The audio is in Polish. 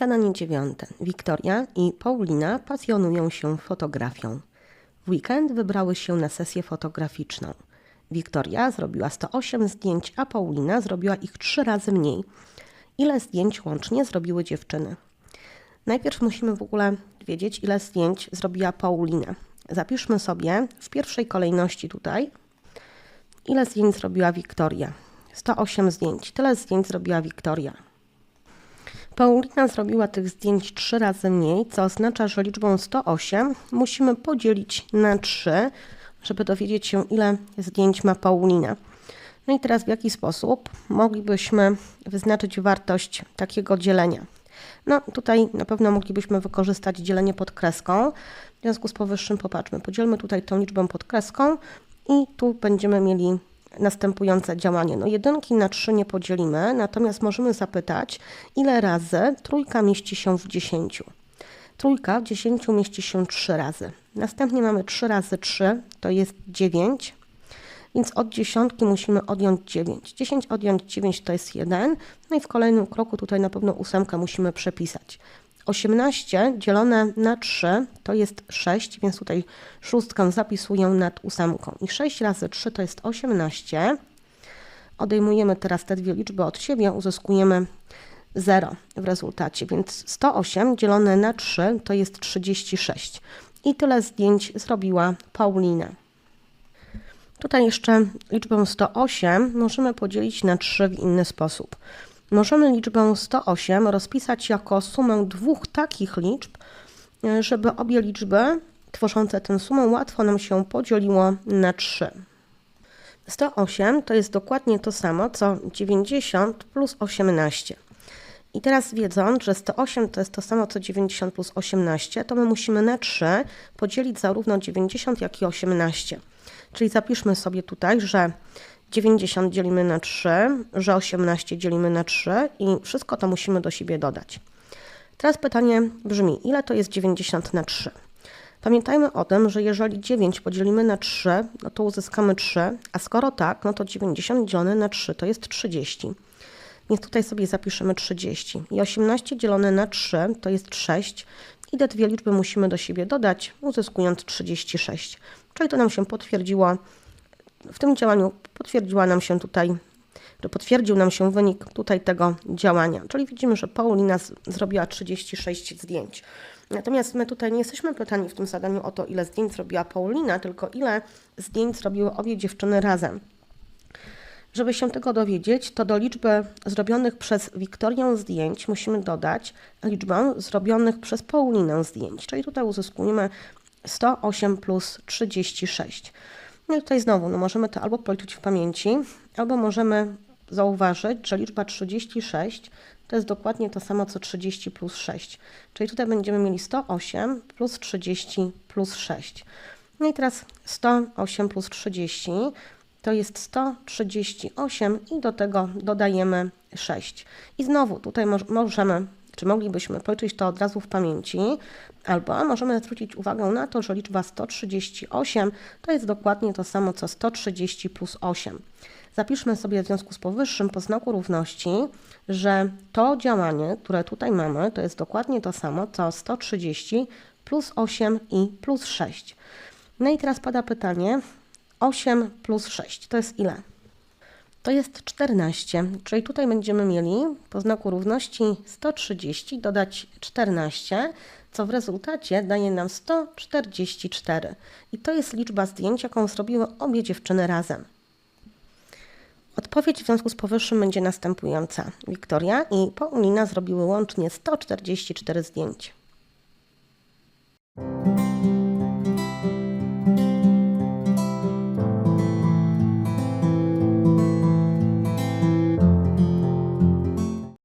Zadanie dziewiąte. Wiktoria i Paulina pasjonują się fotografią. W weekend wybrały się na sesję fotograficzną. Wiktoria zrobiła 108 zdjęć, a Paulina zrobiła ich trzy razy mniej. Ile zdjęć łącznie zrobiły dziewczyny? Najpierw musimy w ogóle wiedzieć, ile zdjęć zrobiła Paulina. Zapiszmy sobie w pierwszej kolejności tutaj, ile zdjęć zrobiła Wiktoria. 108 zdjęć. Tyle zdjęć zrobiła Wiktoria. Paulina zrobiła tych zdjęć trzy razy mniej, co oznacza, że liczbą 108 musimy podzielić na 3, żeby dowiedzieć się, ile zdjęć ma Paulina. No i teraz w jaki sposób moglibyśmy wyznaczyć wartość takiego dzielenia? No tutaj na pewno moglibyśmy wykorzystać dzielenie pod kreską. W związku z powyższym popatrzmy, podzielmy tutaj tą liczbę pod kreską i tu będziemy mieli następujące działanie. No jedynki na 3 nie podzielimy, natomiast możemy zapytać, ile razy trójka mieści się w 10. Trójka w 10 mieści się 3 razy. Następnie mamy 3 razy 3, to jest 9, więc od dziesiątki musimy odjąć 9. 10 odjąć 9 to jest 1, no i w kolejnym kroku tutaj na pewno ósemkę musimy przepisać. 18 dzielone na 3 to jest 6, więc tutaj szóstkę zapisuję nad ósemką. I 6 razy 3 to jest 18. Odejmujemy teraz te dwie liczby od siebie, uzyskujemy 0 w rezultacie, więc 108 dzielone na 3 to jest 36. I tyle zdjęć zrobiła Paulina. Tutaj jeszcze liczbę 108 możemy podzielić na 3 w inny sposób. Możemy liczbę 108 rozpisać jako sumę dwóch takich liczb, żeby obie liczby tworzące tę sumę łatwo nam się podzieliło na 3. 108 to jest dokładnie to samo co 90 plus 18. I teraz wiedząc, że 108 to jest to samo co 90 plus 18, to my musimy na 3 podzielić zarówno 90 jak i 18. Czyli zapiszmy sobie tutaj, że 90 dzielimy na 3, że 18 dzielimy na 3 i wszystko to musimy do siebie dodać. Teraz pytanie brzmi, ile to jest 90 na 3? Pamiętajmy o tym, że jeżeli 9 podzielimy na 3, no to uzyskamy 3, a skoro tak, no to 90 dzielone na 3 to jest 30. Więc tutaj sobie zapiszemy 30. I 18 dzielone na 3 to jest 6. I te dwie liczby musimy do siebie dodać, uzyskując 36. Czyli to nam się potwierdziło w tym działaniu potwierdziła nam się tutaj, że potwierdził nam się wynik tutaj tego działania. Czyli widzimy, że Paulina zrobiła 36 zdjęć. Natomiast my tutaj nie jesteśmy pytani w tym zadaniu o to, ile zdjęć zrobiła Paulina, tylko ile zdjęć zrobiły obie dziewczyny razem. Żeby się tego dowiedzieć, to do liczby zrobionych przez Wiktorię zdjęć musimy dodać liczbę zrobionych przez Paulinę zdjęć. Czyli tutaj uzyskujemy 108 plus 36. No i tutaj znowu, no możemy to albo policzyć w pamięci, albo możemy zauważyć, że liczba 36 to jest dokładnie to samo co 30 plus 6. Czyli tutaj będziemy mieli 108 plus 30 plus 6. No i teraz 108 plus 30 to jest 138 i do tego dodajemy 6. I znowu tutaj możemy czy moglibyśmy policzyć to od razu w pamięci, albo możemy zwrócić uwagę na to, że liczba 138 to jest dokładnie to samo co 130 plus 8. Zapiszmy sobie w związku z powyższym po znaku równości, że to działanie, które tutaj mamy, to jest dokładnie to samo co 130 plus 8 i plus 6. No i teraz pada pytanie, 8 plus 6 to jest ile? To jest 14, czyli tutaj będziemy mieli po znaku równości 130 dodać 14, co w rezultacie daje nam 144. I to jest liczba zdjęć, jaką zrobiły obie dziewczyny razem. Odpowiedź w związku z powyższym będzie następująca. Wiktoria i Paulina zrobiły łącznie 144 zdjęć.